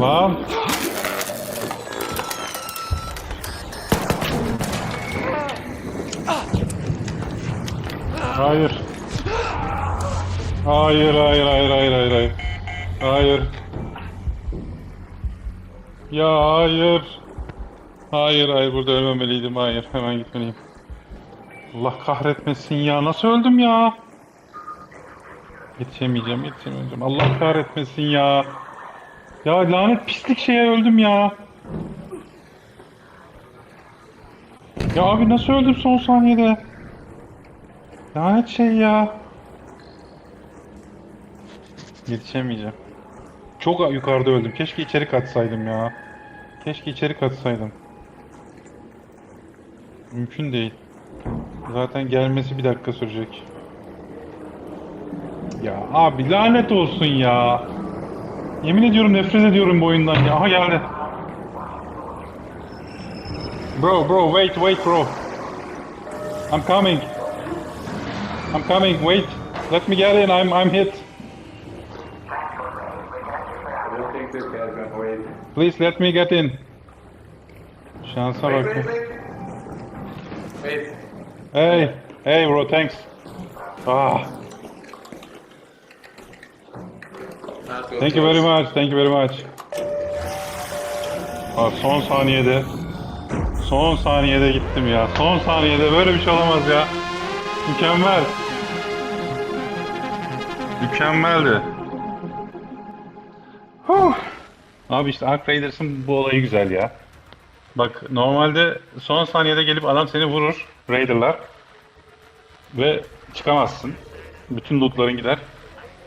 Lan. Hayır. Hayır, hayır, hayır, hayır, hayır, hayır. Hayır. Ya hayır. Hayır, hayır, burada ölmemeliydim. Hayır, hemen gitmeliyim. Allah kahretmesin ya. Nasıl öldüm ya? Yetişemeyeceğim, yetişemeyeceğim. Allah kahretmesin ya. Ya lanet pislik şeye öldüm ya. Ya abi nasıl öldüm son saniyede? Lanet şey ya. Yetişemeyeceğim. Çok yukarıda öldüm. Keşke içeri katsaydım ya. Keşke içeri katsaydım. Mümkün değil. Zaten gelmesi bir dakika sürecek. Ya abi lanet olsun ya. Yemin ediyorum nefret ediyorum bu oyundan ya. Aha geldi. Bro, bro, wait, wait, bro. I'm coming. I'm coming. Wait. Let me get in. I'm I'm hit. Please let me get in. Şansa bak. Hey, hey bro, thanks. Ah, thank you very much. Thank you very much. Ah, son saniyede. Son saniyede gittim ya. Son saniyede böyle bir şey olamaz ya. Mükemmel. Mükemmeldi. Huh. Abi işte Ark Raiders'ın bu olayı güzel ya. Bak normalde son saniyede gelip adam seni vurur Raider'lar ve çıkamazsın. Bütün lootların gider.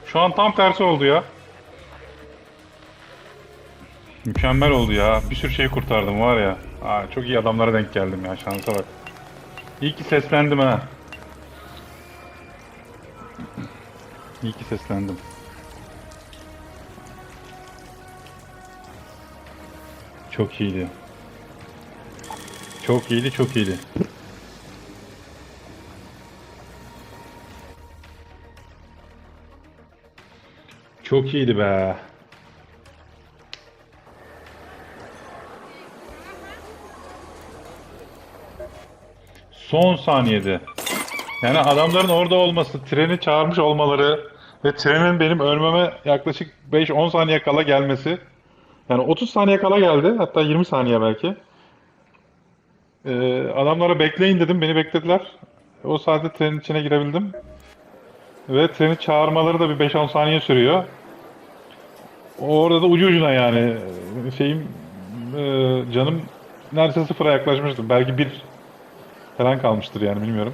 Şu an tam tersi oldu ya. Mükemmel oldu ya. Bir sürü şey kurtardım var ya. Aa, çok iyi adamlara denk geldim ya. Şansa bak. İyi ki seslendim ha. İyi ki seslendim. Çok iyiydi. Çok iyiydi, çok iyiydi. Çok iyiydi be. Son saniyede. Yani adamların orada olması, treni çağırmış olmaları ve trenin benim ölmeme yaklaşık 5-10 saniye kala gelmesi. Yani 30 saniye kala geldi. Hatta 20 saniye belki. Ee, adamlara bekleyin dedim. Beni beklediler. O saatte trenin içine girebildim. Ve treni çağırmaları da bir 5-10 saniye sürüyor. Orada da ucu ucuna yani şeyim e, canım neredeyse sıfıra yaklaşmıştım. Belki bir falan kalmıştır yani bilmiyorum.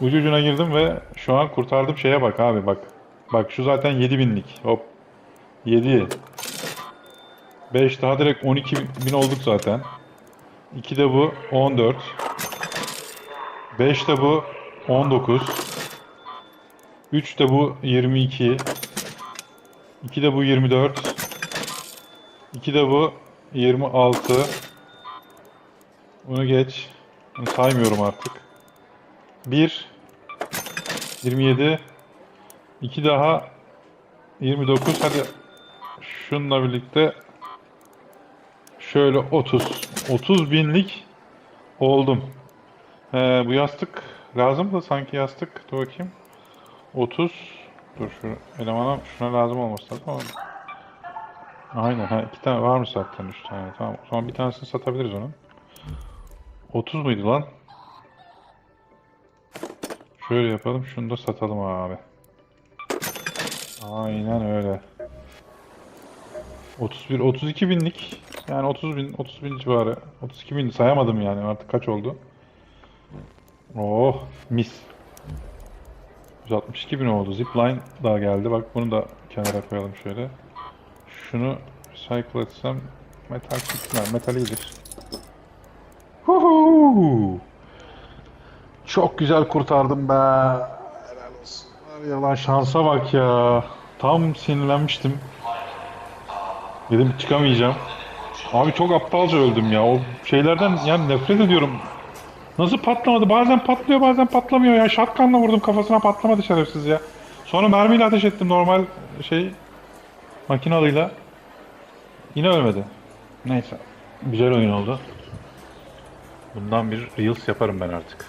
Ucu ucuna girdim ve şu an kurtardığım şeye bak abi bak. Bak şu zaten 7000'lik. Hop. 7. 5 daha direkt 12 bin olduk zaten. 2 de bu 14. 5 de bu 19. 3 de bu 22. 2 de bu 24. 2 de bu 26. Bunu geç. Saymıyorum artık. 1 27 2 daha 29 hadi şununla birlikte şöyle 30 30 binlik oldum. Ee, bu yastık lazım da sanki yastık. Dur bakayım. 30 Dur şu elemana şuna lazım olması lazım ama Aynen ha iki tane varmış zaten üç tane tamam o zaman bir tanesini satabiliriz onun 30 muydu lan? Şöyle yapalım şunu da satalım abi Aynen öyle 31 32 binlik yani 30 bin 30 bin civarı 32 bin sayamadım yani artık kaç oldu Oh mis 162 bin oldu. Zipline daha geldi. Bak bunu da kenara koyalım şöyle. Şunu recycle etsem metal çıkmıyor. Metal iyidir. Çok güzel kurtardım be. Helal olsun. Var ya lan şansa bak ya. Tam sinirlenmiştim. Dedim çıkamayacağım. Abi çok aptalca öldüm ya. O şeylerden yani nefret ediyorum. Nasıl patlamadı? Bazen patlıyor bazen patlamıyor ya. Shotgun'la vurdum kafasına patlamadı şerefsiz ya. Sonra mermiyle ateş ettim normal şey makinalıyla. Yine ölmedi. Neyse. Güzel oyun oldu. Bundan bir Reels yaparım ben artık.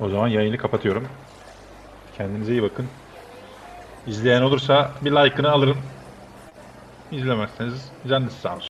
O zaman yayını kapatıyorum. Kendinize iyi bakın. İzleyen olursa bir like'ını alırım. İzlemezseniz canınız sağ olsun.